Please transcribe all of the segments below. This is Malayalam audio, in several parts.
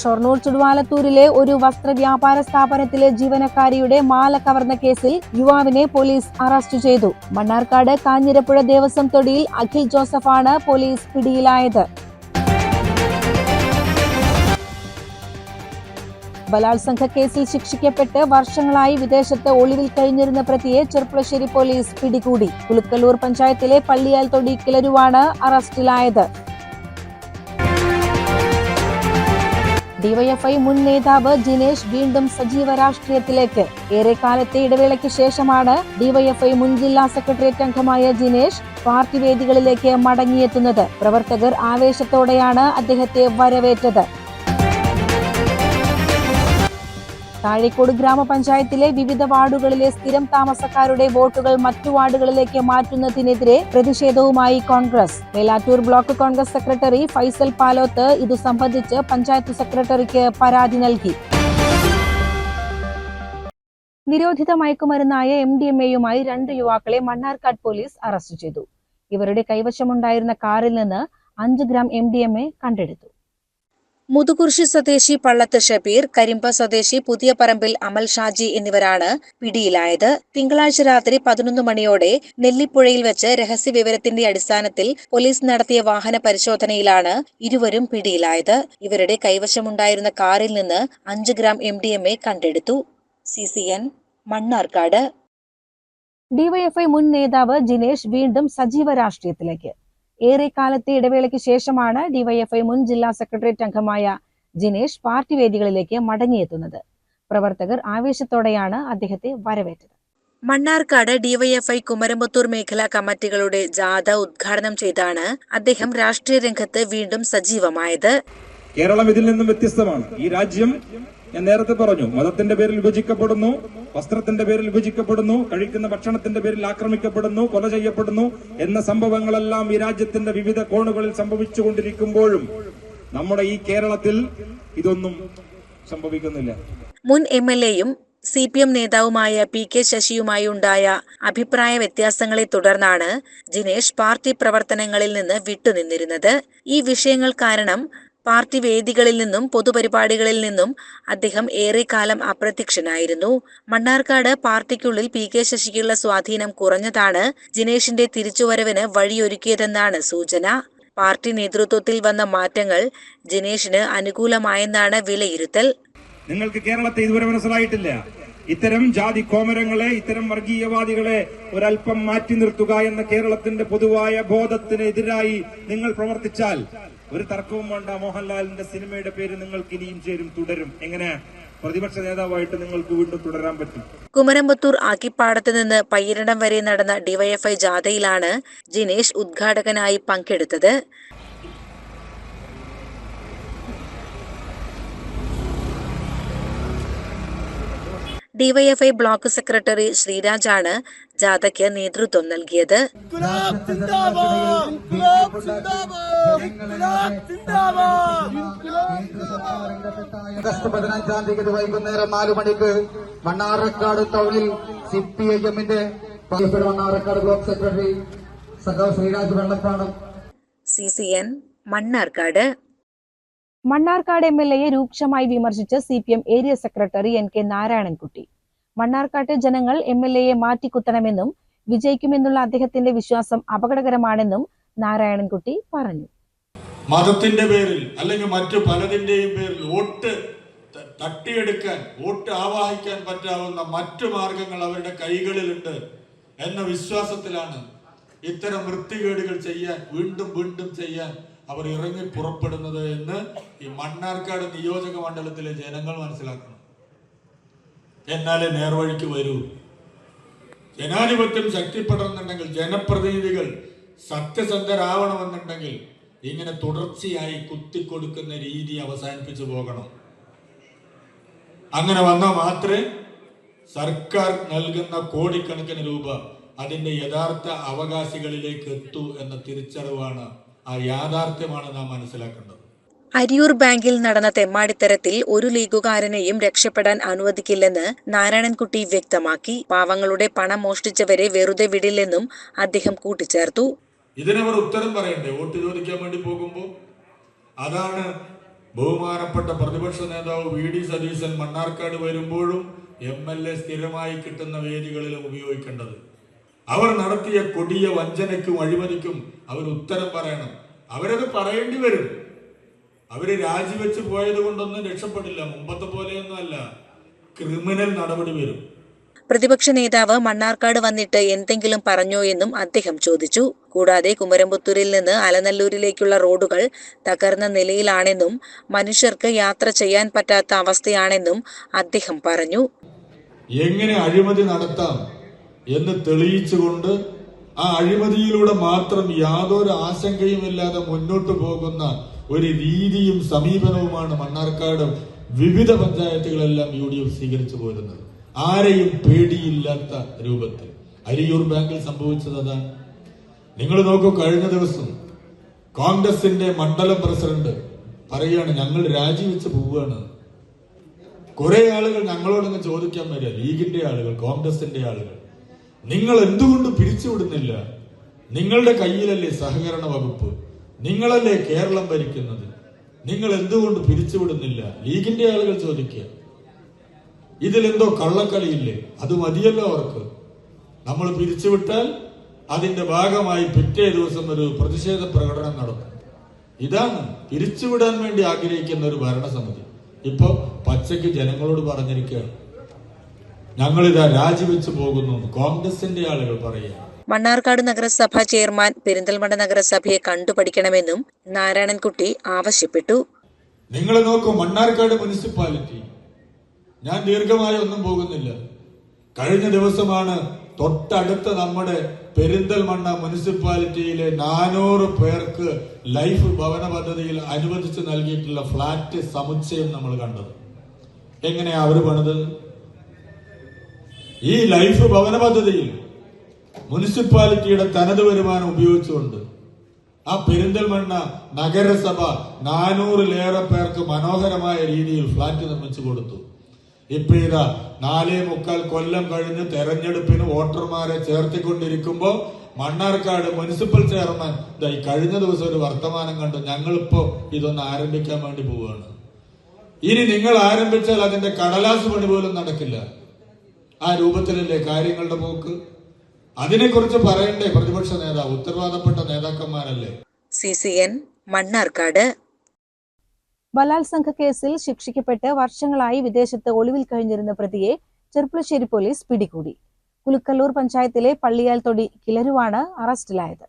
ഷൊർണൂർ ചുടുവാലത്തൂരിലെ ഒരു വസ്ത്ര വ്യാപാര സ്ഥാപനത്തിലെ ജീവനക്കാരിയുടെ മാല കവർന്ന കേസിൽ യുവാവിനെ പോലീസ് അറസ്റ്റ് ചെയ്തു. മണ്ണാർക്കാട് കാഞ്ഞിരപ്പുഴ ദേവസ്വം തൊടിയിൽ അഖിൽ ജോസഫാണ് പോലീസ് പിടിയിലായത്. ബലാത്സംഗ കേസിൽ ശിക്ഷിക്കപ്പെട്ട് വർഷങ്ങളായി വിദേശത്ത് ഒളിവിൽ കഴിഞ്ഞിരുന്ന പ്രതിയെ ചെർപ്പുളശ്ശേരി പോലീസ് പിടികൂടി. പുലുക്കല്ലൂർ പഞ്ചായത്തിലെ പള്ളിയാൽ തൊടി കിളരുവാണ് അറസ്റ്റിലായത്. ഡിവൈഎഫ്ഐ മുൻ നേതാവ് ജിനേഷ് വീണ്ടും സജീവ രാഷ്ട്രീയത്തിലേക്ക്. ഏറെക്കാലത്തെ ഇടവേളയ്ക്ക് ശേഷമാണ് ഡിവൈഎഫ്ഐ മുൻ ജില്ലാ സെക്രട്ടേറിയറ്റ് അംഗമായ ജിനേഷ് പാർട്ടി വേദികളിലേക്ക് മടങ്ങിയെത്തുന്നത്. പ്രവർത്തകർ ആവേശത്തോടെയാണ് അദ്ദേഹത്തെ വരവേറ്റത്. താഴേക്കോട് ഗ്രാമപഞ്ചായത്തിലെ വിവിധ വാർഡുകളിലെ സ്ഥിരം താമസക്കാരുടെ വോട്ടുകൾ മറ്റു വാർഡുകളിലേക്ക് മാറ്റുന്നതിനെതിരെ പ്രതിഷേധവുമായി കോൺഗ്രസ്. മേലാറ്റൂർ ബ്ലോക്ക് കോൺഗ്രസ് സെക്രട്ടറി ഫൈസൽ പാലോത്ത് ഇതു സംബന്ധിച്ച് പഞ്ചായത്ത് സെക്രട്ടറിക്ക് പരാതി നൽകി. നിരോധിത മയക്കുമരുന്നായ എം ഡി എം എയുമായി രണ്ട് യുവാക്കളെ മണ്ണാർക്കാട് പോലീസ് അറസ്റ്റ് ചെയ്തു. ഇവരുടെ കൈവശമുണ്ടായിരുന്ന കാറിൽ നിന്ന് അഞ്ച് gram M D M A കണ്ടെടുത്തു. മുതുകുർശി സ്വദേശി പള്ളത്ത് ഷബീർ കരിമ്പ സ്വദേശി പുതിയ പറമ്പിൽ അമൽ ഷാജി എന്നിവരാണ് പിടിയിലായത്. തിങ്കളാഴ്ച രാത്രി പതിനൊന്ന് മണിയോടെ നെല്ലിപ്പുഴയിൽ വെച്ച് രഹസ്യ വിവരത്തിന്റെ അടിസ്ഥാനത്തിൽ പോലീസ് നടത്തിയ വാഹന പരിശോധനയിലാണ് ഇരുവരും പിടിയിലായത്. ഇവരുടെ കൈവശമുണ്ടായിരുന്ന കാറിൽ നിന്ന് അഞ്ച് gram M D M A കണ്ടെടുത്തു. C C N Mannarkkad. DYFI മുൻ നേതാവ് ജിനേഷ് വീണ്ടും സജീവ രാഷ്ട്രീയത്തിലേക്ക്. ഏറെക്കാലത്തെ ഇടവേളയ്ക്ക് ശേഷമാണ് ഡിവൈഎഫ്ഐ മുൻ ജില്ലാ സെക്രട്ടേറിയറ്റ് അംഗമായ ജിനേഷ് പാർട്ടി വേദികളിലേക്ക് മടങ്ങിയെത്തുന്നത്. പ്രവർത്തകർ ആവേശത്തോടെയാണ് അദ്ദേഹത്തെ വരവേറ്റത്. മണ്ണാർക്കാട് ഡിവൈഎഫ്ഐ കുമരമ്പത്തൂർ മേഖലാ കമ്മിറ്റികളുടെ ജാഥ ഉദ്ഘാടനം ചെയ്താണ് അദ്ദേഹം രാഷ്ട്രീയ രംഗത്ത് വീണ്ടും സജീവമായത്. കേരളം ഇതിൽ നിന്നും വ്യത്യസ്തമാണ്. ഈ രാജ്യം ഞാൻ നേരത്തെ പറഞ്ഞു മതത്തിന്റെ പേരിൽ വിഭജിക്കപ്പെടുന്നു വസ്ത്രത്തിന്റെ പേരിൽ വിഭജിക്കപ്പെടുന്നു കഴിക്കുന്ന ഭക്ഷണത്തിന്റെ പേരിൽ ആക്രമിക്കപ്പെടുന്നു കൊല ചെയ്യപ്പെടുന്നു എന്ന സംഭവങ്ങളെല്ലാം ഈ രാജ്യത്തിന്റെ വിവിധ കോണുകളിൽ സംഭവിച്ചുകൊണ്ടിരിക്കുമ്പോഴും നമ്മുടെ ഈ കേരളത്തിൽ ഇതൊന്നും സംഭവിക്കുന്നില്ല. മുൻ എം എൽ എയും സി പി എം നേതാവുമായ പി കെ ശശിയുമായി ഉണ്ടായ അഭിപ്രായ വ്യത്യാസങ്ങളെ തുടർന്നാണ് ജിനേഷ് പാർട്ടി പ്രവർത്തനങ്ങളിൽ നിന്ന് വിട്ടുനിന്നിരുന്നത്. ഈ വിഷയങ്ങൾ കാരണം പാർട്ടി വേദികളിൽ നിന്നും പൊതുപരിപാടികളിൽ നിന്നും അദ്ദേഹം ഏറെക്കാലം അപ്രത്യക്ഷനായിരുന്നു. മണ്ണാർക്കാട് പാർട്ടിക്കുള്ളിൽ പി കെ ശശിക്കുള്ള സ്വാധീനം കുറഞ്ഞതാണ്. ജിനേഷിന്റെ തിരിച്ചുവരവിന് വഴിയൊരുക്കിയതെന്നാണ് സൂചന. പാർട്ടി നേതൃത്വത്തിൽ വന്ന മാറ്റങ്ങൾ ജിനേഷിന് അനുകൂലമായെന്നാണ് വിലയിരുത്തൽ. നിങ്ങൾക്ക് കേരളത്തെ ഇതുവരെ മനസ്സിലായിട്ടില്ല. ഇത്തരം ജാതി കോമരങ്ങളെ ഇത്തരം വർഗീയവാദികളെ ഒരല്പം മാറ്റി നിർത്തുക എന്ന കേരളത്തിന്റെ പൊതുവായ ബോധത്തിനെതിരായി നിങ്ങൾ പ്രവർത്തിച്ചാൽ ഒരു തർക്കവും വേണ്ട. മോഹൻലാലിന്റെ സിനിമയുടെ പേര് നിങ്ങൾക്ക് ഇനിയും ചേരും തുടരും. എങ്ങനെ? പ്രതിപക്ഷ നേതാവായിട്ട് നിങ്ങൾക്ക് വീണ്ടും തുടരാൻ പറ്റും. കുമരമ്പത്തൂർ ആക്കിപ്പാടത്ത് നിന്ന് പയ്യരടം വരെ നടന്ന ഡിവൈഎഫ്ഐ ജാഥയിലാണ് ജിനേഷ് ഉദ്ഘാടകനായി പങ്കെടുത്തത്. ഡിവൈഎഫ്ഐ ബ്ലോക്ക് സെക്രട്ടറി ശ്രീരാജാണ് ജാഥയ്ക്ക് നേതൃത്വം നൽകിയത്. ഓഗസ്റ്റ് പതിനഞ്ചാം തീയതി വൈകുന്നേരം നാലു മണിക്ക് മണ്ണാറക്കാട് ടൗണിൽ സി പി ഐ എമ്മിന്റെ മണ്ണാറക്കാട് ബ്ലോക്ക് സെക്രട്ടറി സഖാവ് Sreeraj Vellappadam. C C N Mannarkkad. Mannarkkad M L എയെ രൂക്ഷമായി വിമർശിച്ച് C P M area secretary N K Narayanankutty. മണ്ണാർക്കാട്ടെ ജനങ്ങൾ എം എൽ എയെ മാറ്റിക്കുത്തണമെന്നും വിജയിക്കുമെന്നുള്ള അദ്ദേഹത്തിന്റെ വിശ്വാസം അപകടകരമാണെന്നും നാരായണൻകുട്ടി പറഞ്ഞു. മതത്തിന്റെ പേരിൽ അല്ലെങ്കിൽ മറ്റു പലതിന്റെയും പേരിൽ വോട്ട് തട്ടിയെടുക്കാൻ വോട്ട് ആവാഹിക്കാൻ പറ്റാവുന്ന മറ്റു മാർഗങ്ങൾ അവരുടെ കൈകളിലുണ്ട് എന്ന വിശ്വാസത്തിലാണ് ഇത്തരം വൃത്തികേടുകൾ ചെയ്യാൻ വീണ്ടും വീണ്ടും ചെയ്യാൻ അവർ ഇറങ്ങി പുറപ്പെടുന്നത് എന്ന് ഈ മണ്ണാർക്കാട് നിയോജക മണ്ഡലത്തിലെ ജനങ്ങൾ മനസ്സിലാക്കണം എന്നാലേ നേർവഴിക്ക് വരൂ. ജനാധിപത്യം ശക്തിപ്പെടണമെന്നുണ്ടെങ്കിൽ ജനപ്രതിനിധികൾ സത്യസന്ധരാവണമെന്നുണ്ടെങ്കിൽ ഇങ്ങനെ തുടർച്ചയായി കുത്തിക്കൊടുക്കുന്ന രീതി അവസാനിപ്പിച്ചു പോകണം. അങ്ങനെ വന്നാൽ മാത്രമേ സർക്കാർ നൽകുന്ന കോടിക്കണക്കിന് രൂപ അതിന്റെ യഥാർത്ഥ അവകാശികളിലേക്ക് എത്തൂ എന്ന തിരിച്ചറിവാണ് ആ യാഥാർത്ഥ്യമാണ് നാം മനസ്സിലാക്കേണ്ടത്. അരിയൂർ ബാങ്കിൽ നടന്ന തെമ്മാടിത്തരത്തിൽ ഒരു ലീഗുകാരനെയും രക്ഷപ്പെടാൻ അനുവദിക്കില്ലെന്ന് നാരായണൻകുട്ടി വ്യക്തമാക്കി. പാവങ്ങളുടെ പണം മോഷ്ടിച്ചവരെ വെറുതെ വിടില്ലെന്നും അദ്ദേഹം കൂട്ടിച്ചേർത്തു. ഇതിനവർ ഉത്തരം പറയണ്ടേ? വോട്ട് ചോദിക്കാൻ വേണ്ടി പോകുമ്പോൾ അതാണ് ബഹുമാനപ്പെട്ട പ്രതിപക്ഷ നേതാവ് വി ഡി സതീശൻ മണ്ണാർക്കാട് വരുമ്പോഴും എം എൽ എ സ്ഥിരമായി കിട്ടുന്ന വേദികളിലും ഉപയോഗിക്കേണ്ടത്. അവർ നടത്തിയ കൊടിയ വഞ്ചനയ്ക്കും അഴിമതിക്കും അവർ ഉത്തരം പറയണം. അവരത് പറയേണ്ടി വരും. അവർ രാജിവെച്ച് പോയത് കൊണ്ടൊന്നും രക്ഷപ്പെടില്ല. മുമ്പത്തെ പോലെയൊന്നും അല്ല. ക്രിമിനൽ നടപടി വരും. പ്രതിപക്ഷ നേതാവ് മണ്ണാർക്കാട് വന്നിട്ട് എന്തെങ്കിലും പറഞ്ഞോ എന്നും അദ്ദേഹം ചോദിച്ചു. കൂടാതെ കുമരംപുത്തൂരിൽ നിന്ന് അലനല്ലൂരിലേക്കുള്ള റോഡുകൾ തകർന്ന നിലയിലാണെന്നും മനുഷ്യർക്ക് യാത്ര ചെയ്യാൻ പറ്റാത്ത അവസ്ഥയാണെന്നും അദ്ദേഹം പറഞ്ഞു. എങ്ങനെ അഴിമതി നടത്താം എന്ന് തെളിയിച്ചുകൊണ്ട് ആ അഴിമതിയിലൂടെ മാത്രം യാതൊരു ആശങ്കയുമില്ലാതെ മുന്നോട്ട് പോകുന്ന ഒരു രീതിയും സമീപനവുമാണ് മണ്ണാർക്കാട് വിവിധ പഞ്ചായത്തുകളെല്ലാം യു ഡി എഫ് സ്വീകരിച്ചു പോരുന്നത്. ആരെയും പേടിയില്ലാത്ത രൂപത്തിൽ. അരിയൂർ ബാങ്കിൽ സംഭവിച്ചത് അതാണ്. നിങ്ങൾ നോക്കൂ കഴിഞ്ഞ ദിവസം കോൺഗ്രസിന്റെ മണ്ഡലം പ്രസിഡന്റ് പറയാണ് ഞങ്ങൾ രാജിവെച്ച് പോവുകയാണ്. കുറെ ആളുകൾ ഞങ്ങളോടൊന്ന് ചോദിക്കാൻ വരിക ലീഗിന്റെ ആളുകൾ കോൺഗ്രസിന്റെ ആളുകൾ നിങ്ങൾ എന്തുകൊണ്ട് പിരിച്ചുവിടുന്നില്ല? നിങ്ങളുടെ കയ്യിലല്ലേ സഹകരണ വകുപ്പ്? നിങ്ങളല്ലേ കേരളം ഭരിക്കുന്നത്? നിങ്ങൾ എന്തുകൊണ്ട് പിരിച്ചുവിടുന്നില്ല? ലീഗിന്റെ ആളുകൾ ചോദിക്കുക. ഇതിലെന്തോ കള്ളക്കളിയില്ലേ? അത് മതിയല്ലോ അവർക്ക്. നമ്മൾ പിരിച്ചുവിട്ടാൽ അതിന്റെ ഭാഗമായി പിറ്റേ ദിവസം ഒരു പ്രതിഷേധ പ്രകടനം നടത്തും ഇതാണ് പിരിച്ചുവിടാൻ വേണ്ടി ആഗ്രഹിക്കുന്ന ഒരു ഭരണസമിതി. ഇപ്പൊ പച്ചയ്ക്ക് ജനങ്ങളോട് പറഞ്ഞിരിക്കുകയാണ്. ഞങ്ങളിതാ രാജിവെച്ചു പോകുന്നു കോൺഗ്രസിന്റെ ആളുകൾ പറയുക മണ്ണാർക്കാട് നഗരസഭ ചെയർമാൻ പെരിന്തൽമണ്ണ നഗരസഭയെ കണ്ടുപഠിക്കണമെന്നും നാരായണൻകുട്ടി ആവശ്യപ്പെട്ടു. നിങ്ങൾ നോക്കൂ മണ്ണാർക്കാട് മുനിസിപ്പാലിറ്റി. ഞാൻ ദീർഘമായി ഒന്നും പോകുന്നില്ല. കഴിഞ്ഞ ദിവസമാണ് തൊട്ടടുത്ത നമ്മുടെ പെരിന്തൽമണ്ണ മുനിസിപ്പാലിറ്റിയിലെ നാനൂറ് പേർക്ക് ലൈഫ് ഭവന പദ്ധതിയിൽ അനുവദിച്ച് നൽകിയിട്ടുള്ള ഫ്ളാറ്റ് സമുച്ചയം നമ്മൾ കണ്ടത്. എങ്ങനെയാ അവർ പണിത് ഈ ലൈഫ് ഭവന പദ്ധതിയിൽ മുനിസിപ്പാലിറ്റിയുടെ തനത് വരുമാനം ഉപയോഗിച്ചുകൊണ്ട് ആ പെരിന്തൽമണ്ണ നഗരസഭ നാനൂറിലേറെ പേർക്ക് മനോഹരമായ രീതിയിൽ ഫ്ളാറ്റ് നിർമ്മിച്ചു കൊടുത്തു. ഇപ്പൊ ഇതാ നാലേ മുക്കാൽ കൊല്ലം കഴിഞ്ഞ് തെരഞ്ഞെടുപ്പിന് വോട്ടർമാരെ ചേർത്തിക്കൊണ്ടിരിക്കുമ്പോ മണ്ണാർക്കാട് മുനിസിപ്പൽ ചെയർമാൻ ഈ കഴിഞ്ഞ ദിവസം ഒരു വർത്തമാനം കണ്ടു. ഞങ്ങളിപ്പോ ഇതൊന്ന് ആരംഭിക്കാൻ വേണ്ടി പോവുകയാണ് ഇനി നിങ്ങൾ ആരംഭിച്ചാൽ അതിന്റെ കടലാസ് പണി പോലും നടക്കില്ല. ആ രൂപത്തിലല്ലേ കാര്യങ്ങളുടെ പോക്ക്? അതിനെക്കുറിച്ച് പറയണ്ടേ? പ്രതിപക്ഷ നേതാവ് ഉത്തരവാദപ്പെട്ട നേതാക്കന്മാരല്ലേ? C C N Mannarkkad. ബലാത്സംഗ കേസിൽ ശിക്ഷിക്കപ്പെട്ട് വർഷങ്ങളായി വിദേശത്ത് ഒളിവിൽ കഴിഞ്ഞിരുന്ന പ്രതിയെ ചെർപ്പുളശ്ശേരി പോലീസ് പിടികൂടി. കുലുക്കല്ലൂർ പഞ്ചായത്തിലെ പള്ളിയാൽ തൊടി കിളരുവാണ് അറസ്റ്റിലായത്.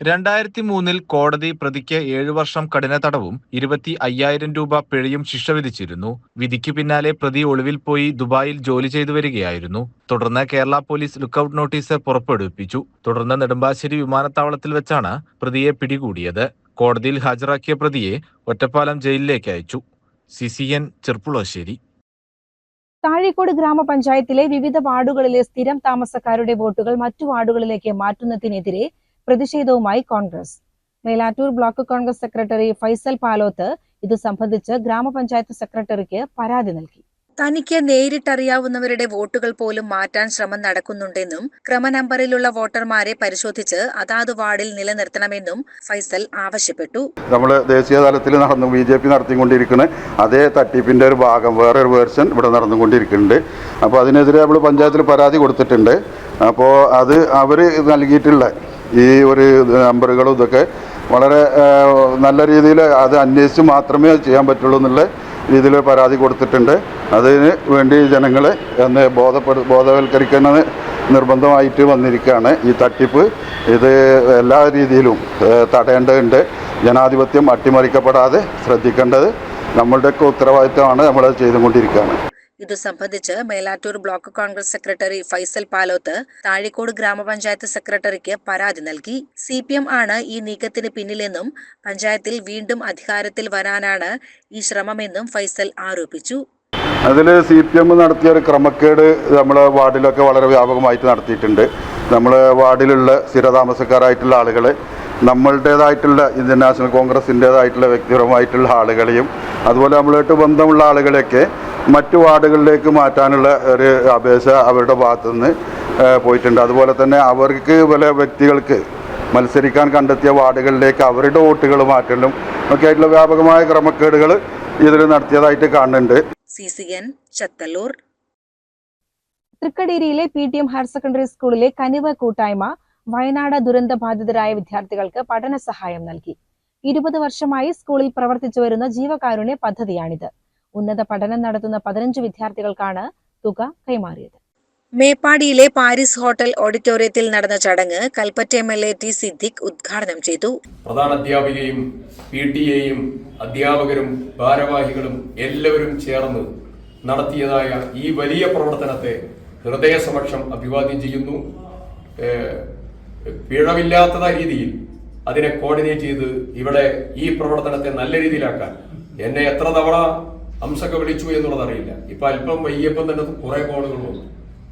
രണ്ടായിരത്തി മൂന്നിൽ കോടതി പ്രതിക്ക് ഏഴു വർഷം കഠിന തടവും ഇരുപത്തി അയ്യായിരം രൂപ പിഴയും ശിക്ഷ വിധിച്ചിരുന്നു. വിധിക്കു പിന്നാലെ പ്രതി ഒളിവിൽ പോയി ദുബായിൽ ജോലി ചെയ്തു വരികയായിരുന്നു. തുടർന്ന് കേരള പോലീസ് ലുക്കൌട്ട് നോട്ടീസ് പുറപ്പെടുവിപ്പിച്ചു. തുടർന്ന് നെടുമ്പാശ്ശേരി വിമാനത്താവളത്തിൽ വെച്ചാണ് പ്രതിയെ പിടികൂടിയത്. കോടതിയിൽ ഹാജരാക്കിയ പ്രതിയെ ഒറ്റപ്പാലം ജയിലിലേക്ക് അയച്ചു. C C N Cherpulassery. Thazhekode ഗ്രാമപഞ്ചായത്തിലെ വിവിധ വാർഡുകളിലെ സ്ഥിരം താമസക്കാരുടെ വോട്ടുകൾ മറ്റു വാർഡുകളിലേക്ക് മാറ്റുന്നതിനെതിരെ പ്രതിഷേധവുമായി കോൺഗ്രസ്. മേലാറ്റൂർ ബ്ലോക്ക് കോൺഗ്രസ് സെക്രട്ടറി ഫൈസൽ പാലോത്ത് ഇത് സംബന്ധിച്ച് ഗ്രാമപഞ്ചായത്ത് സെക്രട്ടറിക്ക് പരാതി നൽകി. തനിക്ക് നേരിട്ടറിയാവുന്നവരുടെ വോട്ടുകൾ പോലും മാറ്റാൻ ശ്രമം നടക്കുന്നുണ്ടെന്നും ക്രമ നമ്പറിലുള്ള വോട്ടർമാരെ പരിശോധിച്ച് അതാത് വാർഡിൽ നിലനിർത്തണമെന്നും ഫൈസൽ ആവശ്യപ്പെട്ടു. നമ്മൾ ദേശീയ തലത്തിൽ നടന്നു ബി ജെ പി നടത്തിക്കൊണ്ടിരിക്കുന്ന അതേ തട്ടിപ്പിന്റെ ഒരു ഭാഗം വേറെ ഒരു വേർഷൻ ഇവിടെ നടന്നുകൊണ്ടിരിക്കുന്നുണ്ട്. അപ്പോൾ അതിനെതിരെ നമ്മൾ പഞ്ചായത്തിൽ പരാതി കൊടുത്തിട്ടുണ്ട്. അപ്പോൾ അത് അവർ നൽകിയിട്ടുള്ള ഈ ഒരു നമ്പറുകളും ഇതൊക്കെ വളരെ നല്ല രീതിയിൽ അത് അന്വേഷിച്ച് മാത്രമേ ചെയ്യാൻ പറ്റുള്ളൂ എന്നുള്ള രീതിയിൽ പരാതി കൊടുത്തിട്ടുണ്ട്. അതിന് വേണ്ടി ജനങ്ങളെ ഒന്ന് ബോധപ്പെടു ബോധവൽക്കരിക്കുന്നത് നിർബന്ധമായിട്ട് വന്നിരിക്കുകയാണ്. ഈ തട്ടിപ്പ് ഇത് എല്ലാ രീതിയിലും തടയേണ്ടതുണ്ട്. ജനാധിപത്യം അട്ടിമറിക്കപ്പെടാതെ ശ്രദ്ധിക്കേണ്ടത് നമ്മളുടെയൊക്കെ ഉത്തരവാദിത്തമാണ് നമ്മളത് ചെയ്തുകൊണ്ടിരിക്കുകയാണ്. ഇത് സംബന്ധിച്ച് മേലാറ്റൂർ ബ്ലോക്ക് കോൺഗ്രസ് സെക്രട്ടറി ഫൈസൽ പാലോത്ത് താഴിക്കോട് ഗ്രാമപഞ്ചായത്ത് സെക്രട്ടറിക്ക് പരാതി നൽകി. സി ആണ് ഈ നീക്കത്തിന് പിന്നിലെന്നും പഞ്ചായത്തിൽ വീണ്ടും അധികാരത്തിൽ വരാനാണ് ഈ ശ്രമമെന്നും ഫൈസൽ ആരോപിച്ചു. അതിൽ സി പി എം നടത്തിയ ഒരു ക്രമക്കേട് നമ്മൾ വാർഡിലൊക്കെ വളരെ വ്യാപകമായിട്ട് നടത്തിയിട്ടുണ്ട്. നമ്മൾ വാർഡിലുള്ള സ്ഥിരതാമസക്കാരായിട്ടുള്ള ആളുകളെ നമ്മളുടേതായിട്ടുള്ള ഇന്ത്യൻ നാഷണൽ കോൺഗ്രസിന്റേതായിട്ടുള്ള വ്യക്തിപരമായിട്ടുള്ള ആളുകളെയും അതുപോലെ നമ്മളായിട്ട് ബന്ധമുള്ള ആളുകളെയൊക്കെ മറ്റു വാർഡുകളിലേക്ക് മാറ്റാനുള്ള ഒരു അപേക്ഷ അവരുടെ ഭാഗത്തുനിന്ന് പോയിട്ടുണ്ട്. അതുപോലെ തന്നെ അവർക്ക് പല വ്യക്തികൾക്ക് മത്സരിക്കാൻ കണ്ടെത്തിയ വാർഡുകളിലേക്ക് അവരുടെ വോട്ടുകൾ മാറ്റലും ഒക്കെ ആയിട്ടുള്ള വ്യാപകമായ ക്രമക്കേടുകൾ ഇതിൽ നടത്തിയതായിട്ട് കാണുന്നുണ്ട്. C C N Chathallur. തൃക്കടീരിയിലെ P T M higher secondary സ്കൂളിലെ കനിവ കൂട്ടായ്മ വയനാട് ദുരന്ത ബാധിതരായ വിദ്യാർത്ഥികൾക്ക് പഠന സഹായം നൽകി. ഇരുപത് വർഷമായി സ്കൂളിൽ പ്രവർത്തിച്ചു വരുന്ന ജീവകാരുണ്യ പദ്ധതിയാണിത്. ഉന്നത പഠനം നടത്തുന്ന പതിനഞ്ച് വിദ്യാർത്ഥികൾക്കാണ് തുക കൈമാറിയത്. മേപ്പാടിയിലെ പാരീസ് ഹോട്ടൽ ഓഡിറ്റോറിയത്തിൽ നടന്ന ചടങ്ങ് Kalpetta M L A T Siddique ഉദ്ഘാടനം ചെയ്തു. പ്രധാന അധ്യാപികയും പി ടി എയും അധ്യാപകരും ഭാരവാഹികളും എല്ലാവരും ചേർന്ന് നടത്തിയതായ ഈ വലിയ പ്രവർത്തനത്തെ ഹൃദയസമക്ഷം അഭിവാദ്യം ചെയ്യുന്നു. പിഴവില്ലാത്ത രീതിയിൽ അതിനെ കോർഡിനേറ്റ് ചെയ്ത് ഇവിടെ ഈ പ്രവർത്തനത്തെ നല്ല രീതിയിലാക്കാൻ. എന്നെ എത്ര തവണ അംശക്ക വിളിച്ചു എന്നുള്ളത് അറിയില്ല. ഇപ്പൊ അല്പം വയ്യപ്പം തന്നെ കുറെ കോളുകൾ വന്നു.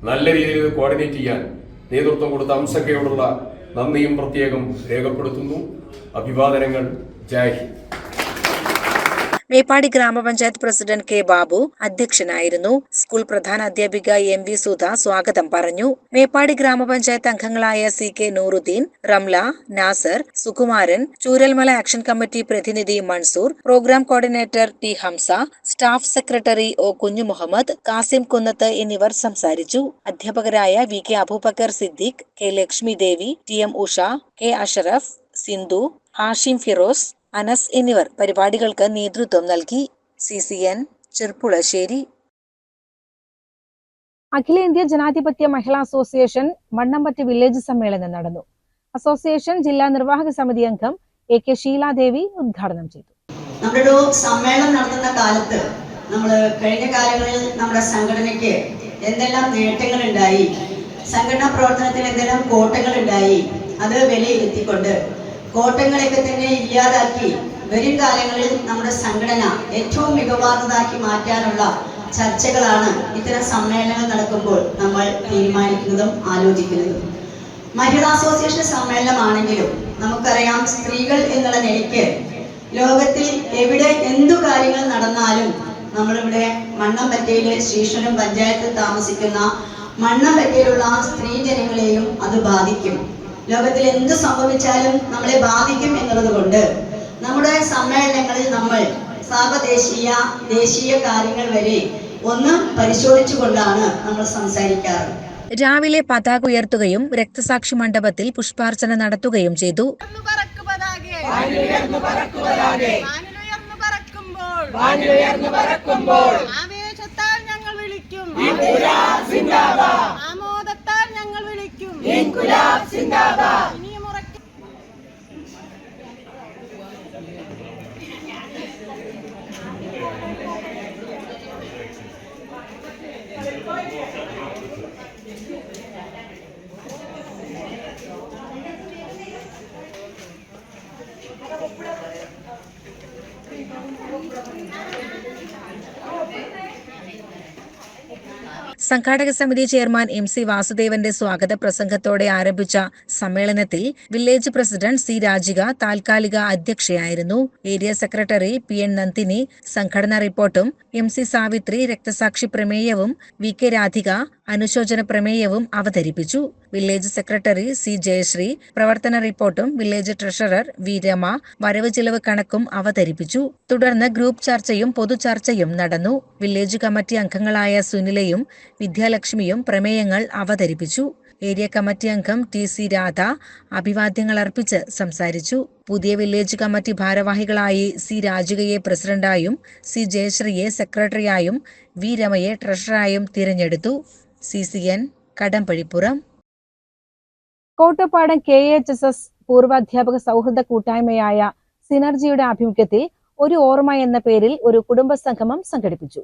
നല്ല രീതിയിൽ ഇത് കോർഡിനേറ്റ് ചെയ്യാൻ നേതൃത്വം കൊടുത്ത അംശക്കയോടുള്ള നന്ദിയും പ്രത്യേകം രേഖപ്പെടുത്തുന്നു. അഭിവാദനങ്ങൾ. ജയ് മേപ്പാടി ഗ്രാമപഞ്ചായത്ത് പ്രസിഡന്റ് കെ ബാബു അധ്യക്ഷനായിരുന്നു. സ്കൂൾ പ്രധാന അധ്യാപിക എം വി സുധ സ്വാഗതം പറഞ്ഞു. മേപ്പാടി ഗ്രാമപഞ്ചായത്ത് അംഗങ്ങളായ C K Nooruddeen Ramla Nasar Sukumaran Chooralmala action committee പ്രതിനിധി Mansoor programme coordinator T Hamsa staff secretary O Kunju Muhammad Kasim Kunnath എന്നിവർ സംസാരിച്ചു. അധ്യാപകരായ V K Abubakar Siddique K Lakshmi Devi T M Usha K Ashraf Sindhu Hashim Firoz Anas എന്നിവർ പരിപാടികൾക്ക് നേതൃത്വം നൽകി. C C N Cherpulassery. അഖിലേന്ത്യാ ജനാധിപത്യ മഹിളാ അസോസിയേഷൻ മണ്ണമ്പറ്റ് വില്ലേജ് സമ്മേളനം നടന്നു. അസോസിയേഷൻ ജില്ലാ നിർവാഹക സമിതി അംഗം എ കെ ഷീലാദേവി ഉദ്ഘാടനം ചെയ്തു. നമ്മുടെ ഒരു സമ്മേളനം നടത്തുന്ന കാലത്ത് നമ്മൾ കഴിഞ്ഞ കാലങ്ങളിൽ നമ്മുടെ സംഘടനയ്ക്ക് എന്തെല്ലാം നേട്ടങ്ങൾ ഉണ്ടായി സംഘടനാ പ്രവർത്തനത്തിൽ എന്തെല്ലാം കോട്ടങ്ങൾ ഉണ്ടായി അത് വിലയിരുത്തിക്കൊണ്ട് കോട്ടങ്ങളെയൊക്കെ തന്നെ ഇല്ലാതാക്കി വരും കാലങ്ങളിൽ നമ്മുടെ സംഘടന ഏറ്റവും മികവാർന്നതാക്കി മാറ്റാനുള്ള ചർച്ചകളാണ് ഇത്തരം സമ്മേളനങ്ങൾ നടക്കുമ്പോൾ നമ്മൾ തീരുമാനിക്കുന്നതും ആലോചിക്കുന്നതും. മഹിളാ അസോസിയേഷൻ സമ്മേളനമാണെങ്കിലും നമുക്കറിയാം സ്ത്രീകൾ എന്നുള്ള നിലയ്ക്ക് ലോകത്തിൽ എവിടെ എന്തു കാര്യങ്ങൾ നടന്നാലും നമ്മളിവിടെ മണ്ണമ്പറ്റയിലെ ശ്രീശ്വരം പഞ്ചായത്ത് താമസിക്കുന്ന മണ്ണമ്പറ്റയിലുള്ള സ്ത്രീ ജനങ്ങളെയും അത് ബാധിക്കും. ലോകത്തിൽ എന്ത് സംഭവിച്ചാലും നമ്മളെ ബാധിക്കും എന്നുള്ളത് കൊണ്ട് നമ്മുടെ സമ്മേളനങ്ങളിൽ നമ്മൾ സാർവദേശീയ ദേശീയ കാര്യങ്ങൾ വരെ ഒന്ന് പരിശോധിച്ചുകൊണ്ടാണ് നമ്മൾ സംസാരിക്കാറ്. രാവിലെ പതാക ഉയർത്തുകയും രക്തസാക്ഷി മണ്ഡപത്തിൽ പുഷ്പാർച്ചന നടത്തുകയും ചെയ്തു. ആവേശത്താൽ ഞങ്ങൾ വിളിക്കും. വിളിക്കും ഇനിയും സംഘാടക സമിതി ചെയർമാൻ എം സി വാസുദേവന്റെ സ്വാഗത പ്രസംഗത്തോടെ ആരംഭിച്ച സമ്മേളനത്തിൽ വില്ലേജ് പ്രസിഡന്റ് സി രാജിക താൽക്കാലിക അധ്യക്ഷയായിരുന്നു. Area secretary P N Nandini സംഘടനാ റിപ്പോർട്ടും എം സി സാവിത്രി രക്തസാക്ഷി പ്രമേയവും വി കെ രാധിക അനുശോചന പ്രമേയവും അവതരിപ്പിച്ചു. വില്ലേജ് സെക്രട്ടറി സി ജയശ്രീ പ്രവർത്തന റിപ്പോർട്ടും വില്ലേജ് ട്രഷറർ വി രമ വരവ് ചിലവ് കണക്കും അവതരിപ്പിച്ചു. തുടർന്ന് ഗ്രൂപ്പ് ചർച്ചയും പൊതുചർച്ചയും നടന്നു. വില്ലേജ് കമ്മിറ്റി അംഗങ്ങളായ സുനിലയും വിദ്യാലക്ഷ്മിയും പ്രമേയങ്ങൾ അവതരിപ്പിച്ചു. ഏരിയ കമ്മിറ്റി അംഗം ടി സി രാധ അഭിവാദ്യങ്ങൾ അർപ്പിച്ച് സംസാരിച്ചു. പുതിയ വില്ലേജ് കമ്മിറ്റി ഭാരവാഹികളായി സി രാജികയെ പ്രസിഡന്റായും സി ജയശ്രീയെ സെക്രട്ടറിയായും വി രമയെ ട്രഷറായും തിരഞ്ഞെടുത്തു. C C N Kadambazhipuram. Kottappadam K H S S പൂർവാധ്യാപക സൗഹൃദ കൂട്ടായ്മയായ സിനർജിയുടെ ആഭിമുഖ്യത്തിൽ ഒരു ഓർമ്മ എന്ന പേരിൽ ഒരു കുടുംബ സംഗമം സംഘടിപ്പിച്ചു.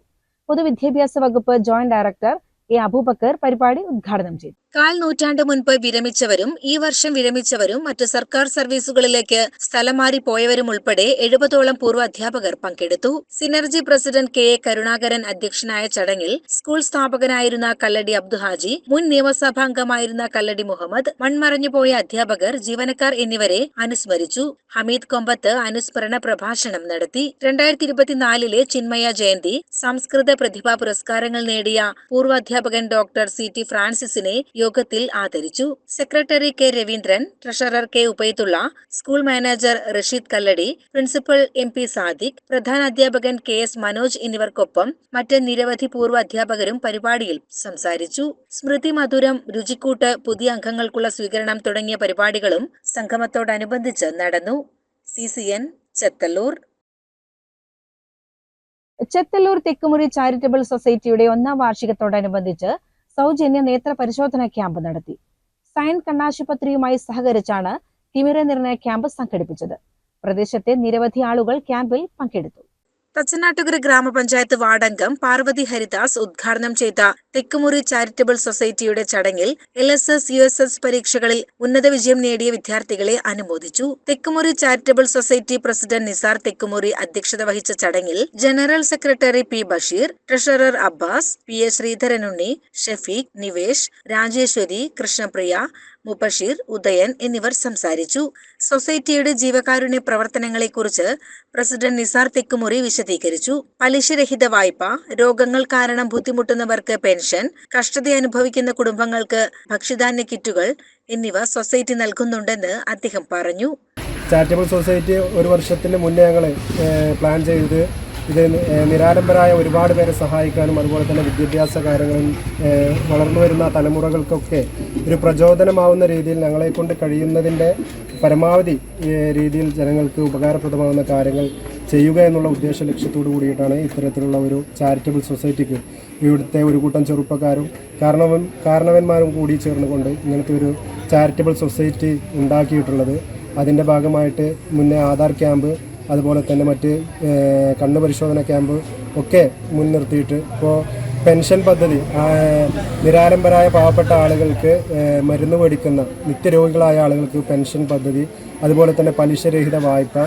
പൊതുവിദ്യാഭ്യാസ വകുപ്പ് ജോയിന്റ് ഡയറക്ടർ എ അബൂബക്കർ പരിപാടി ഉദ്ഘാടനം ചെയ്തു. കാൽ നൂറ്റാണ്ട് മുൻപ് വിരമിച്ചവരും ഈ വർഷം വിരമിച്ചവരും മറ്റ് സർക്കാർ സർവീസുകളിലേക്ക് സ്ഥലം മാറി പോയവരും ഉൾപ്പെടെ എഴുപതോളം പൂർവ അധ്യാപകർ പങ്കെടുത്തു. Synergy president K A Karunakaran അധ്യക്ഷനായ ചടങ്ങിൽ സ്കൂൾ സ്ഥാപകനായിരുന്ന കല്ലടി അബ്ദുഹാജി മുൻ നിയമസഭാംഗമായിരുന്ന കല്ലടി മുഹമ്മദ് മൺമറഞ്ഞുപോയ അധ്യാപകർ ജീവനക്കാർ എന്നിവരെ അനുസ്മരിച്ചു. ഹമീദ് കൊമ്പത്ത് അനുസ്മരണ പ്രഭാഷണം നടത്തി. രണ്ടായിരത്തി ഇരുപത്തിനാലിലെ ചിന്മയ ജയന്തി സംസ്കൃത പ്രതിഭാ പുരസ്കാരങ്ങൾ നേടിയ പൂർവ അധ്യാപകൻ ഡോക്ടർ സി ടി ഫ്രാൻസിസിനെ യോഗത്തിൽ ആദരിച്ചു. Secretary K Raveendran treasurer K Ubaidulla school manager Rasheed Kalladi principal M P Sadique പ്രധാന അധ്യാപകൻ കെ എസ് മനോജ് എന്നിവർക്കൊപ്പം മറ്റ് നിരവധി പൂർവ അധ്യാപകരും പരിപാടിയിൽ സംസാരിച്ചു. സ്മൃതി മധുരം രുചിക്കൂട്ട് പുതിയ അംഗങ്ങൾക്കുള്ള സ്വീകരണം തുടങ്ങിയ പരിപാടികളും സംഗമത്തോടനുബന്ധിച്ച് നടന്നു. C C N Chethallur. Chethallur Thekkumuri charitable സൊസൈറ്റിയുടെ ഒന്നാം വാർഷികത്തോടനുബന്ധിച്ച് സൗജന്യ നേത്ര പരിശോധന ക്യാമ്പ് നടത്തി. സയൻ കണ്ണാശുപത്രിയുമായി സഹകരിച്ചാണ് തിമിര നിർണയ ക്യാമ്പ് സംഘടിപ്പിച്ചത്. പ്രദേശത്തെ നിരവധി ആളുകൾ ക്യാമ്പിൽ പങ്കെടുത്തു. തച്ചനാട്ടുകര ഗ്രാമപഞ്ചായത്ത് വാർഡംഗം പാർവതി ഹരിദാസ് ഉദ്ഘാടനം ചെയ്ത തെക്കുമുറി ചാരിറ്റബിൾ സൊസൈറ്റിയുടെ ചടങ്ങിൽ L S S U S S പരീക്ഷകളിൽ ഉന്നത വിജയം നേടിയ വിദ്യാർത്ഥികളെ അനുമോദിച്ചു. Thekkumuri charitable society president Nisar Thekkumuri അധ്യക്ഷത വഹിച്ച ചടങ്ങിൽ general secretary P Basheer treasurer Abbas P A Sreedharanunni Shefeeq Nivesh Rajeswari Krishnapriya Mubasheer Udayan എന്നിവർ സംസാരിച്ചു. സൊസൈറ്റിയുടെ ജീവകാരുണ്യ പ്രവർത്തനങ്ങളെക്കുറിച്ച് പ്രസിഡന്റ് നിസാർ തെക്കുമുറി വിശദീകരിച്ചു. പലിശരഹിത വായ്പ രോഗങ്ങൾ കാരണം ബുദ്ധിമുട്ടുന്നവർക്ക് പെൻഷൻ കഷ്ടത അനുഭവിക്കുന്ന കുടുംബങ്ങൾക്ക് ഭക്ഷ്യധാന്യ കിറ്റുകൾ എന്നിവ സൊസൈറ്റി നൽകുന്നുണ്ടെന്ന് അദ്ദേഹം പറഞ്ഞു. ചാരിറ്റബിൾ സൊസൈറ്റി ഒരു വർഷത്തിന് മുന്നേ ഞങ്ങൾ പ്ലാൻ ചെയ്ത് ഇത് നിരാലംബരായ ഒരുപാട് പേരെ സഹായിക്കാനും അതുപോലെ തന്നെ വിദ്യാഭ്യാസ കാര്യങ്ങളിൽ വളർന്നു വരുന്ന തലമുറകൾക്കൊക്കെ ഒരു പ്രചോദനമാവുന്ന രീതിയിൽ ഞങ്ങളെ കൊണ്ട് കഴിയുന്നതിന്റെ പരമാവധി രീതിയിൽ ജനങ്ങൾക്ക് ഉപകാരപ്രദമാകുന്ന കാര്യങ്ങൾ ചെയ്യുക എന്നുള്ള ഉദ്ദേശ ലക്ഷ്യത്തോടു കൂടിയിട്ടാണ് ഇത്തരത്തിലുള്ള ഒരു ചാരിറ്റബിൾ സൊസൈറ്റിക്ക് ഇവിടുത്തെ ഒരു കൂട്ടം ചെറുപ്പക്കാരും കാരണവൻ കാരണവന്മാരും കൂടി ചേർന്നുകൊണ്ട് ഇങ്ങനത്തെ ഒരു ചാരിറ്റബിൾ സൊസൈറ്റി ഉണ്ടാക്കിയിട്ടുള്ളത്. അതിന്റെ ഭാഗമായിട്ട് മുന്നേ ആധാർ ക്യാമ്പ് അതുപോലെ തന്നെ മറ്റ് കണ്ണു പരിശോധന ക്യാമ്പ് ഒക്കെ മുൻനിർത്തിയിട്ട് ഇപ്പോൾ പെൻഷൻ പദ്ധതി നിരാലംബരായ പാവപ്പെട്ട ആളുകൾക്ക് മരുന്ന് മേടിക്കുന്ന നിത്യരോഗികളായ ആളുകൾക്ക് പെൻഷൻ പദ്ധതി അതുപോലെ തന്നെ പലിശരഹിത വായ്പ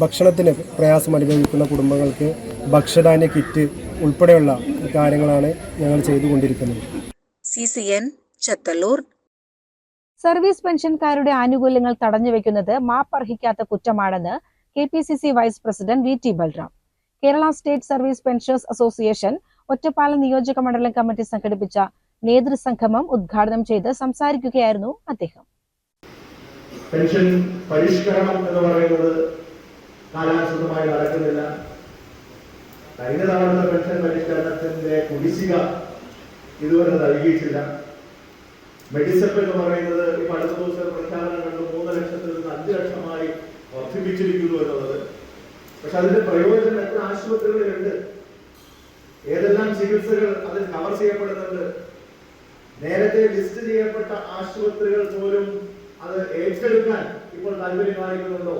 ഭക്ഷണത്തിന് പ്രയാസം അനുഭവിക്കുന്ന കുടുംബങ്ങൾക്ക് ഭക്ഷ്യധാന്യ കിറ്റ് ഉൾപ്പെടെയുള്ള കാര്യങ്ങളാണ് ഞങ്ങൾ ചെയ്തുകൊണ്ടിരിക്കുന്നത്. C C N Chethallur service പെൻഷൻകാരുടെ ആനുകൂല്യങ്ങൾ തടഞ്ഞുവെക്കുന്നത് മാപ്പർഹിക്കാത്ത കുറ്റമാണെന്ന് K P C C vice president V T Balram. Kerala state service pensioners association Ottapalam നിയോജക മണ്ഡലം കമ്മിറ്റി സംഘടിപ്പിച്ച നേതൃസംഗമം ഉദ്ഘാടനം ചെയ്ത് സംസാരിക്കുകയായിരുന്നു അദ്ദേഹം. പെൻഷൻ പരിഷ്കരണം എന്ന് പറയുന്നത് കാലാനുസൃതമായി നടക്കുന്നില്ല. കഴിഞ്ഞ തവണത്തെ പെൻഷൻ പരിഷ്കരണത്തിന്റെ കുടിശ്ശിക ഇതുവരെ നൽകിയിട്ടില്ല. മെഡിസെപ്പ് എന്ന് പറയുന്നത് ഈ അടുത്ത ദിവസം പ്രഖ്യാപനം കണ്ടു. മൂന്ന് ലക്ഷത്തിൽ നിന്ന് അഞ്ച് ലക്ഷമായി വർദ്ധിപ്പിച്ചിരിക്കുന്നു എന്നുള്ളത്. പക്ഷെ അതിന്റെ പ്രയോജനം എത്ര ആശുപത്രികളിലുണ്ട്? ഏതെല്ലാം ചികിത്സകൾ അതിൽ കവർ ചെയ്യപ്പെടുന്നുണ്ട്? നേരത്തെ ലിസ്റ്റ് ചെയ്യപ്പെട്ട ആശുപത്രികൾ പോലും അത് ഏറ്റെടുക്കാൻ ഇപ്പോൾ താല്പര്യം കാണിക്കുന്നുണ്ടോ?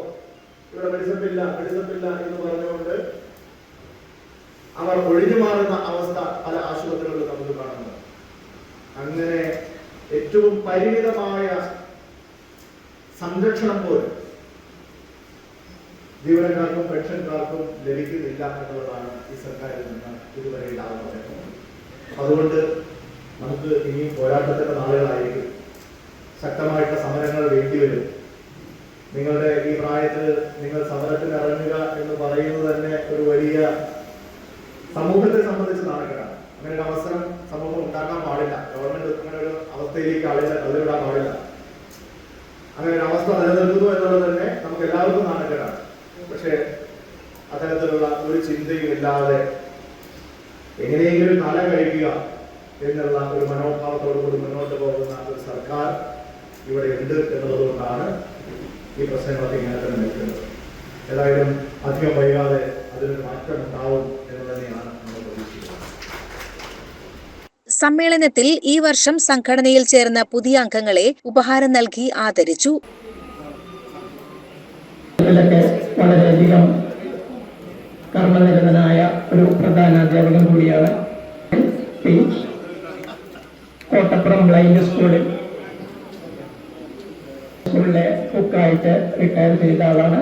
ഇവിടെ മെഡിസപ്പില്ല മെഡിസപ്പില്ല എന്ന് പറഞ്ഞുകൊണ്ട് അവർ ഒഴിഞ്ഞു മാറുന്ന അവസ്ഥ പല ആശുപത്രികളിലും നമുക്ക് കാണുന്നു അങ്ങനെ ഏറ്റവും പരിമിതമായ സംരക്ഷണം പോലും ജീവനക്കാർക്കും പെൻഷൻകാർക്കും ലഭിക്കുന്നില്ല എന്നുള്ളതാണ് ഈ സർക്കാരിൽ നിന്ന് ഇതുവരെ ഉണ്ടാകുന്നത് അതുകൊണ്ട് നമുക്ക് ഇനിയും പോരാട്ടത്തിന്റെ നാളുകളായിരിക്കും. ശക്തമായിട്ടുള്ള സമരങ്ങൾ വേണ്ടിവരും നിങ്ങളുടെ ഈ പ്രായത്തിൽ നിങ്ങൾ സമരത്തിന് ഇറങ്ങുക എന്ന് പറയുന്നത് തന്നെ ഒരു വലിയ സമൂഹത്തെ സംബന്ധിച്ച് നാണക്കേടാണ്. അങ്ങനെ ഒരു അവസരം സമൂഹം ഉണ്ടാക്കാൻ പാടില്ല. അവസ്ഥയിലേക്ക് ആളുകളെ തള്ളിവിടാൻ പാടില്ല. അങ്ങനെ ഒരു അവസ്ഥ നിലനിൽക്കുന്നു എന്നുള്ളത് തന്നെ നമുക്ക് എല്ലാവർക്കും നാണക്കേടാണ്. പക്ഷേ അത്തരത്തിലുള്ള ഒരു ചിന്തയും ഇല്ലാതെ എങ്ങനെയെങ്കിലും തല കഴിക്കുക എന്നുള്ള ഒരു മനോഭാവത്തോടു കൂടി മുന്നോട്ട് പോകുന്ന ഒരു സർക്കാർ ഇവിടെ ഉണ്ട് എന്നുള്ളതുകൊണ്ടാണ് ഈ പ്രശ്നങ്ങളൊക്കെ ഇങ്ങനെ തന്നെ നിൽക്കുന്നത്. ഏതായാലും അധികം വൈകാതെ അതിനൊരു മാറ്റം ഉണ്ടാവും എന്ന് തന്നെയാണ് സമ്മേളനത്തിൽ ഈ വർഷം സംഘടനയിൽ ചേർന്ന പുതിയ അംഗങ്ങളെ ഉപഹാരം നൽകി ആദരിച്ചു. വളരെയധികം കർമ്മനിരതനായ ഒരു പ്രധാന അധ്യാപകൻ കൂടിയാണ്. കോട്ടപ്പുറം ബ്ലൈൻഡ് സ്കൂളിൽ സ്കൂളിലെ കുക്കായിട്ട് റിട്ടയർ ചെയ്ത ആളാണ്.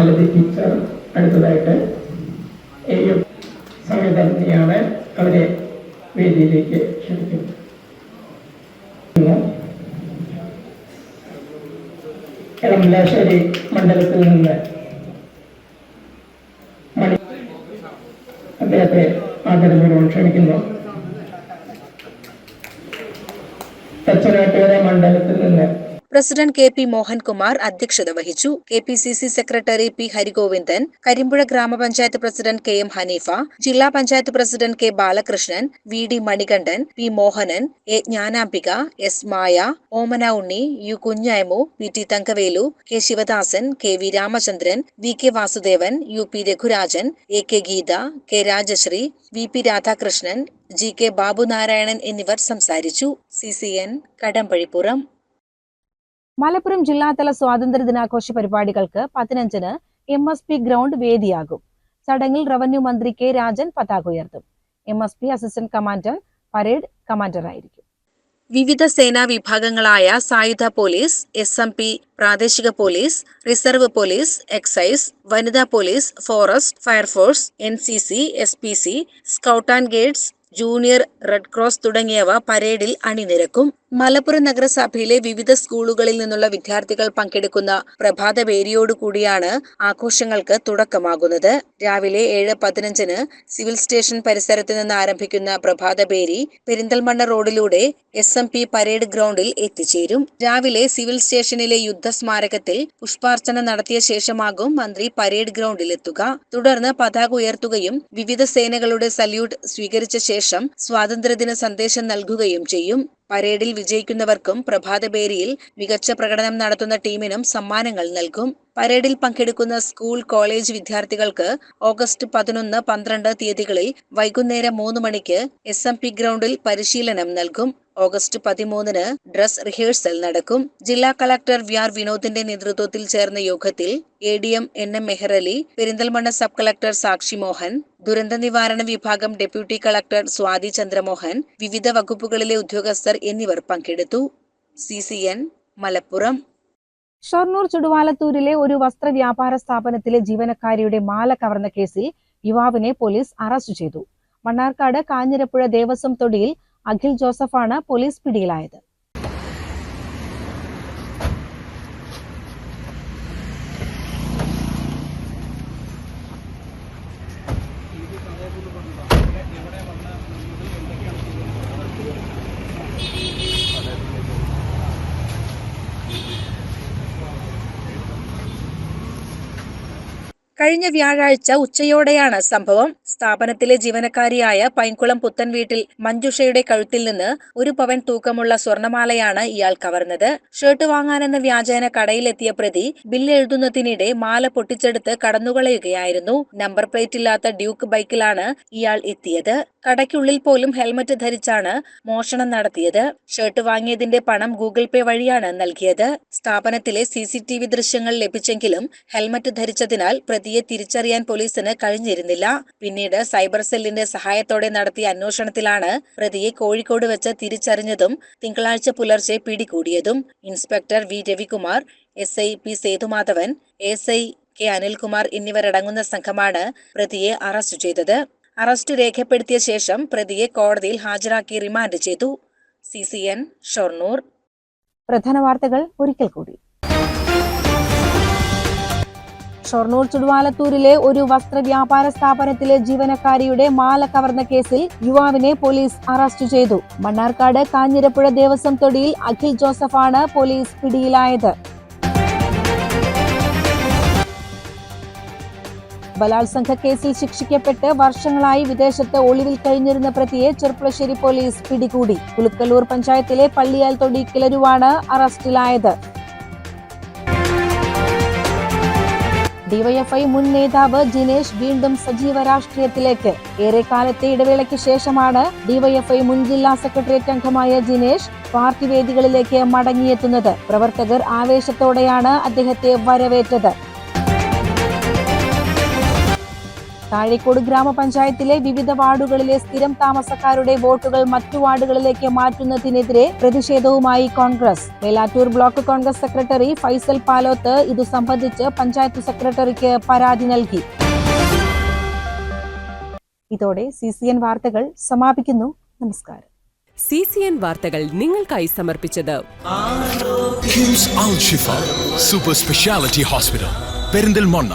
മാലതി ടീച്ചർ അടുത്തതായിട്ട് സംവിധാനത്തെയാണ് അവരെ വേദിയിലേക്ക് ക്ഷണിക്കുന്നത്. എളമലാശ്ശേരി മണ്ഡലത്തിൽ നിന്ന് മണി അദ്ദേഹത്തെ ആദരപൂർവം ക്ഷണിക്കുന്നു തച്ചനാട്ടുകര മണ്ഡലത്തിൽ നിന്ന് പ്രസിഡന്റ് കെ പി മോഹൻകുമാർ അധ്യക്ഷത വഹിച്ചു. K P C C secretary P Harigovindan Karimpuzha ഗ്രാമപഞ്ചായത്ത് പ്രസിഡന്റ് കെ എം ഹനീഫ ജില്ലാ panchayat president K Balakrishnan V D Manikandan P Mohanan A Jnanambika S Maya Omana Unni U Kunjaymu P T Thankavelu K Sivadasan K V Ramachandran V K Vasudevan U P Raghurajan A K Geetha K Rajasree V P Radhakrishnan G K Babunarayanan എന്നിവർ സംസാരിച്ചു. C C N Kadampazhipuram. Malappuram ജില്ലാതല സ്വാതന്ത്ര്യ ദിനാഘോഷ പരിപാടികൾക്ക് പതിനഞ്ചിന് എം എസ് പി ഗ്രൗണ്ട് വേദിയാകും. ചടങ്ങിൽ റവന്യൂ മന്ത്രി കെ രാജൻ പതാക ഉയർത്തും. M S P assistant commander parade കമാൻഡറായിരിക്കും. വിവിധ സേനാ വിഭാഗങ്ങളായ സായുധ പോലീസ് എസ് എം പി പ്രാദേശിക പോലീസ് റിസർവ് പോലീസ് എക്സൈസ് വനിതാ police forest fire force N C C S P C scout and guides junior red cross തുടങ്ങിയവ പരേഡിൽ അണിനിരക്കും. മലപ്പുറം നഗരസഭയിലെ വിവിധ സ്കൂളുകളിൽ നിന്നുള്ള വിദ്യാർത്ഥികൾ പങ്കെടുക്കുന്ന പ്രഭാത പേരിയോടുകൂടിയാണ് ആഘോഷങ്ങൾക്ക് തുടക്കമാകുന്നത്. രാവിലെ ഏഴ് പതിനഞ്ചിന് സിവിൽ സ്റ്റേഷൻ പരിസരത്ത് നിന്ന് ആരംഭിക്കുന്ന പ്രഭാത പേരി പെരിന്തൽമണ്ണ റോഡിലൂടെ എസ് എം പി പരേഡ് ഗ്രൗണ്ടിൽ എത്തിച്ചേരും. രാവിലെ സിവിൽ സ്റ്റേഷനിലെ യുദ്ധസ്മാരകത്തിൽ പുഷ്പാർച്ചന നടത്തിയ ശേഷമാകും മന്ത്രി പരേഡ് ഗ്രൗണ്ടിൽ എത്തുക തുടർന്ന് പതാക ഉയർത്തുകയും വിവിധ സേനകളുടെ സല്യൂട്ട് സ്വീകരിച്ച ശേഷം സ്വാതന്ത്ര്യദിന സന്ദേശം നൽകുകയും ചെയ്യും. പരേഡിൽ വിജയിക്കുന്നവർക്കും പ്രഭാതബേരിയിൽ മികച്ച പ്രകടനം നടത്തുന്ന ടീമിനും സമ്മാനങ്ങൾ നൽകും. പരേഡിൽ പങ്കെടുക്കുന്ന സ്കൂൾ കോളേജ് വിദ്യാർത്ഥികൾക്ക് ഓഗസ്റ്റ് പതിനൊന്ന് പന്ത്രണ്ട് തീയതികളിൽ വൈകുന്നേരം മൂന്ന് മണിക്ക് എസ് എം പി ഗ്രൗണ്ടിൽ പരിശീലനം നൽകും. ഓഗസ്റ്റ് പതിമൂന്നിന് ഡ്രസ് റിഹേഴ്സൽ നടക്കും. ജില്ലാ കളക്ടർ വി ആർ വിനോദിന്റെ നേതൃത്വത്തിൽ ചേർന്ന യോഗത്തിൽ A D M N M Mehrali Perinthalmanna sub collector Sakshi Mohan ദുരന്ത നിവാരണ വിഭാഗം ഡെപ്യൂട്ടി കളക്ടർ സ്വാതി ചന്ദ്രമോഹൻ വിവിധ വകുപ്പുകളിലെ ഉദ്യോഗസ്ഥർ എന്നിവർ പങ്കെടുത്തു. C C N Malappuram. Shoranur ചുടുവാലത്തൂരിലെ ഒരു വസ്ത്രവ്യാപാര സ്ഥാപനത്തിലെ ജീവനക്കാരിയുടെ മാല കവർന്ന കേസിൽ യുവാവിനെ പോലീസ് അറസ്റ്റ് ചെയ്തു. മണ്ണാർക്കാട് കാഞ്ഞിരപ്പുഴ ദേവസ്വം തൊടിയിൽ അഖിൽ ജോസഫാണ് പോലീസ് പിടിയിലായത്. കഴിഞ്ഞ വ്യാഴാഴ്ച ഉച്ചയോടെയാണ് സംഭവം. സ്ഥാപനത്തിലെ ജീവനക്കാരിയായ പൈൻകുളം പുത്തൻ വീട്ടിൽ മഞ്ജുഷയുടെ കഴുത്തിൽ നിന്ന് ഒരു പവൻ തൂക്കമുള്ള സ്വർണമാലയാണ് ഇയാൾ കവർന്നത്. ഷർട്ട് വാങ്ങാനെന്ന വ്യാജേന കടയിലെത്തിയ പ്രതി ബില്ല് എഴുതുന്നതിനിടെ മാല പൊട്ടിച്ചെടുത്ത് കടന്നുകളയുകയായിരുന്നു. നമ്പർ പ്ലേറ്റ് ഇല്ലാത്ത ഡ്യൂക്ക് ബൈക്കിലാണ് ഇയാൾ എത്തിയത്. കടയ്ക്കുള്ളിൽ പോലും ഹെൽമറ്റ് ധരിച്ചാണ് മോഷണം നടത്തിയത്. ഷർട്ട് വാങ്ങിയതിന്റെ പണം ഗൂഗിൾ പേ വഴിയാണ് നൽകിയത്. സ്ഥാപനത്തിലെ സി സി ടി വി ദൃശ്യങ്ങൾ ലഭിച്ചെങ്കിലും ഹെൽമറ്റ് ധരിച്ചതിനാൽ പ്രതിയെ തിരിച്ചറിയാൻ പോലീസിന് കഴിഞ്ഞിരുന്നില്ല. പിന്നീട് സൈബർ സെല്ലിന്റെ സഹായത്തോടെ നടത്തിയ അന്വേഷണത്തിലാണ് പ്രതിയെ കോഴിക്കോട് വെച്ച് തിരിച്ചറിഞ്ഞതും തിങ്കളാഴ്ച പുലർച്ചെ പിടികൂടിയതും. Inspector V Ravikumar S I P Sethumadhavan S I K Anilkumar എന്നിവരടങ്ങുന്ന സംഘമാണ് പ്രതിയെ അറസ്റ്റ് ചെയ്തത്. അറസ്റ്റ് രേഖപ്പെടുത്തിയ ശേഷം പ്രതിയെ കോടതിയിൽ ഹാജരാക്കി റിമാൻഡ് ചെയ്തു. C C N Shoranur. പ്രധാന വാർത്തകൾ ഒരിക്കൽ കൂടി. ഷൊർണൂർ ചുടുവാലത്തൂരിലെ ഒരു വസ്ത്ര വ്യാപാര സ്ഥാപനത്തിലെ ജീവനക്കാരിയുടെ മാല കവർന്ന കേസിൽ യുവാവിനെ പോലീസ് അറസ്റ്റ് ചെയ്തു. മണ്ണാർക്കാട് കാഞ്ഞിരപ്പുഴ ദേവസ്വം തൊടിയിൽ അഖിൽ ജോസഫാണ് പോലീസ് പിടിയിലായത്. ബലാത്സംഗ കേസിൽ ശിക്ഷിക്കപ്പെട്ട് വർഷങ്ങളായി വിദേശത്ത് ഒളിവിൽ കഴിഞ്ഞിരുന്ന പ്രതിയെ ചെർപ്പുളശ്ശേരി പോലീസ് പിടികൂടി. പുലുക്കല്ലൂർ പഞ്ചായത്തിലെ പള്ളിയാൽ തൊടി കിളരുവാണ് അറസ്റ്റിലായത്. ഡിവൈഎഫ്ഐ മുൻ നേതാവ് ജിനേഷ് വീണ്ടും സജീവ രാഷ്ട്രീയത്തിലേക്ക്. ഏറെക്കാലത്തെ ഇടവേളയ്ക്ക് ശേഷമാണ് ഡിവൈഎഫ്ഐ മുൻ ജില്ലാ സെക്രട്ടേറിയറ്റ് അംഗമായ ജിനേഷ് പാർട്ടി വേദികളിലേക്ക് മടങ്ങിയെത്തുന്നത്. പ്രവർത്തകർ ആവേശത്തോടെയാണ് അദ്ദേഹത്തെ വരവേറ്റത്. താഴേക്കോട് ഗ്രാമപഞ്ചായത്തിലെ വിവിധ വാർഡുകളിലെ സ്ഥിരം താമസക്കാരുടെ വോട്ടുകൾ മറ്റു വാർഡുകളിലേക്ക് മാറ്റുന്നതിനെതിരെ പ്രതിഷേധവുമായി കോൺഗ്രസ്. വേലാറ്റൂർ ബ്ലോക്ക് കോൺഗ്രസ് സെക്രട്ടറി ഫൈസൽ പാലോത്ത് ഇതു സംബന്ധിച്ച് പഞ്ചായത്ത് സെക്രട്ടറിക്ക് പരാതി നൽകി. ഇതോടെ സി സി എൻ വാർത്തകൾ സമാപിക്കുന്നു. നമസ്കാരം. സി സി എൻ വാർത്തകൾ നിങ്ങൾക്കായി സമർപ്പിച്ചത് സൂപ്പർ സ്പെഷ്യാലിറ്റി ഹോസ്പിറ്റൽ പെരിന്തൽമണ്ണ